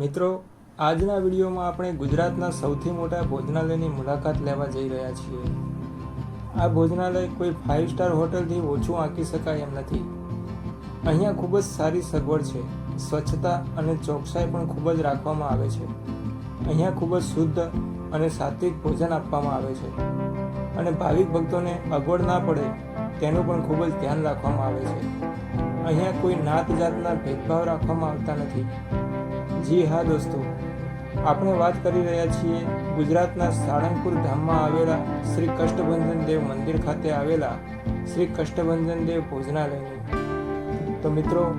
મિત્રો, આજના વિડીયોમાં આપણે ગુજરાતના સૌથી મોટા ભોજનાલયની મુલાકાત લેવા જઈ રહ્યા છીએ. આ ભોજનાલય કોઈ ફાઇવ સ્ટાર હોટલથી ઓછું આંકી શકાય એમ નથી. અહીંયા ખૂબ જ સારી સગવડ છે. સ્વચ્છતા અને ચોકસાઈ પણ ખૂબ જ રાખવામાં આવે છે. અહીંયા ખૂબ જ શુદ્ધ અને સાત્વિક ભોજન આપવામાં આવે છે. અને ભાવિક ભક્તોને અગવડ ના પડે તેનું પણ ખૂબ જ ધ્યાન રાખવામાં આવે છે. અહીંયા કોઈ નાત જાતના ભેદભાવ રાખવામાં આવતા નથી. જી હા દોસ્તો. આપણે વાત કરી રહ્યા છીએ ગુજરાતના સાળંગપુર ધામમાં આવેલા શ્રી કષ્ટભંજન દેવ મંદિર ખાતે આવેલા શ્રી કષ્ટભંજન દેવ ભોજનાલયની. તો મિત્રો,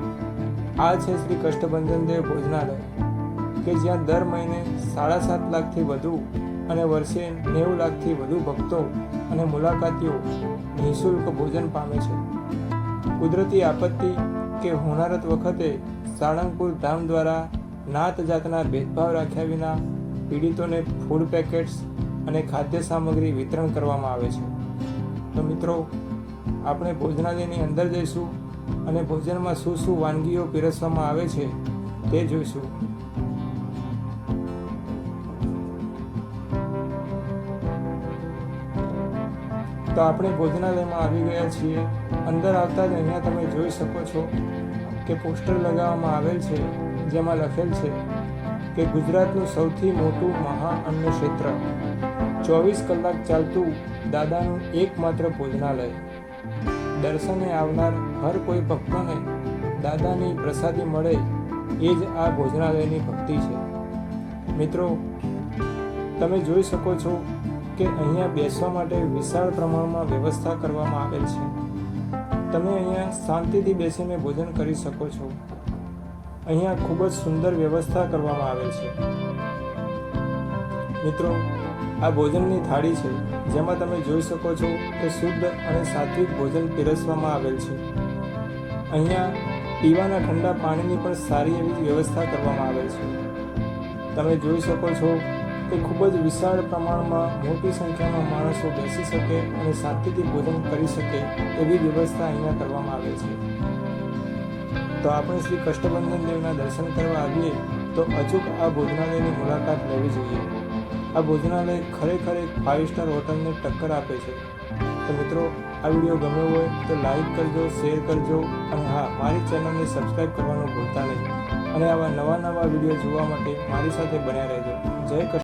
આ છે શ્રી કષ્ટભંજન દેવ ભોજનાલય, કે જ્યાં દર મહિને સાડા સાત લાખથી વધુ અને વર્ષે નેવું લાખથી વધુ ભક્તો અને મુલાકાતીઓ નિઃશુલ્ક ભોજન પામે છે. કુદરતી આપત્તિ કે હોનારત વખતે સાળંગપુર ધામ દ્વારા નાત જાતના ભેદભાવ રાખ્યા વિના પીડિતોને ફૂડ પેકેટ્સ અને ખાદ્ય સામગ્રી વિતરણ કરવામાં આવે છે. તો મિત્રો, આપણે ભોજનાલયની અંદર જઈશું અને ભોજનમાં શું શું વાનગીઓ પીરસવામાં આવે છે તે જોઈશું. તો આપણે ભોજનાલયમાં આવી ગયા છીએ. અંદર આવતા જ અહીંયા તમે જોઈ શકો છો કે પોસ્ટર લગાવવામાં આવેલ છે. જેમાં લખેલ છે કે ગુજરાતનું સૌથી મોટું મહા અન્ન ક્ષેત્ર ચોવીસ કલાક ચાલતું દાદાનું એકમાત્ર ભોજનાલય. દર્શને આવનાર હર કોઈ ભક્તોને દાદાની પ્રસાદી મળે એ જ આ ભોજનાલયની ભક્તિ છે. મિત્રો, તમે જોઈ શકો છો કે અહીંયા બેસવા માટે વિશાળ પ્રમાણમાં વ્યવસ્થા કરવામાં આવેલ છે. તમે અહીંયા શાંતિથી બેસીને ભોજન કરી શકો છો. અહીંયા ખૂબ જ સુંદર વ્યવસ્થા કરવામાં આવેલ છે. મિત્રો, આ ભોજનની થાળી છે, જેમાં તમે જોઈ શકો છો કે શુદ્ધ અને સાત્વિક ભોજન પીરસવામાં આવેલ છે. અહીંયા પીવાના ઠંડા પાણીની પણ સારી એવી વ્યવસ્થા કરવામાં આવેલ છે. તમે જોઈ શકો છો કે ખૂબ જ વિશાળ પ્રમાણમાં મોટી સંખ્યામાં માણસો બેસી શકે અને શાંતિથી ભોજન કરી શકે એવી વ્યવસ્થા અહીંયા કરવામાં આવે છે. તો આપણે શ્રી કષ્ટબંધન દેવના દર્શન કરવા આવીએ, તો અચૂક આ ભોજનાલયની મુલાકાત લેવી જોઈએ. આ ભોજનાલય ખરેખર એક ફાઇવ સ્ટાર હોટલને ટક્કર આપે છે. તો મિત્રો, આ વીડિયો ગમ્યો હોય તો લાઈક કરજો શેર કરજો અને હા, મારી ચેનલને સબસ્ક્રાઈબ કરવાનું ભૂલતા નહીં. અને આવા નવા નવા વીડિયો જોવા માટે મારી સાથે બન્યા રહેજો. જય કૃષ્ણ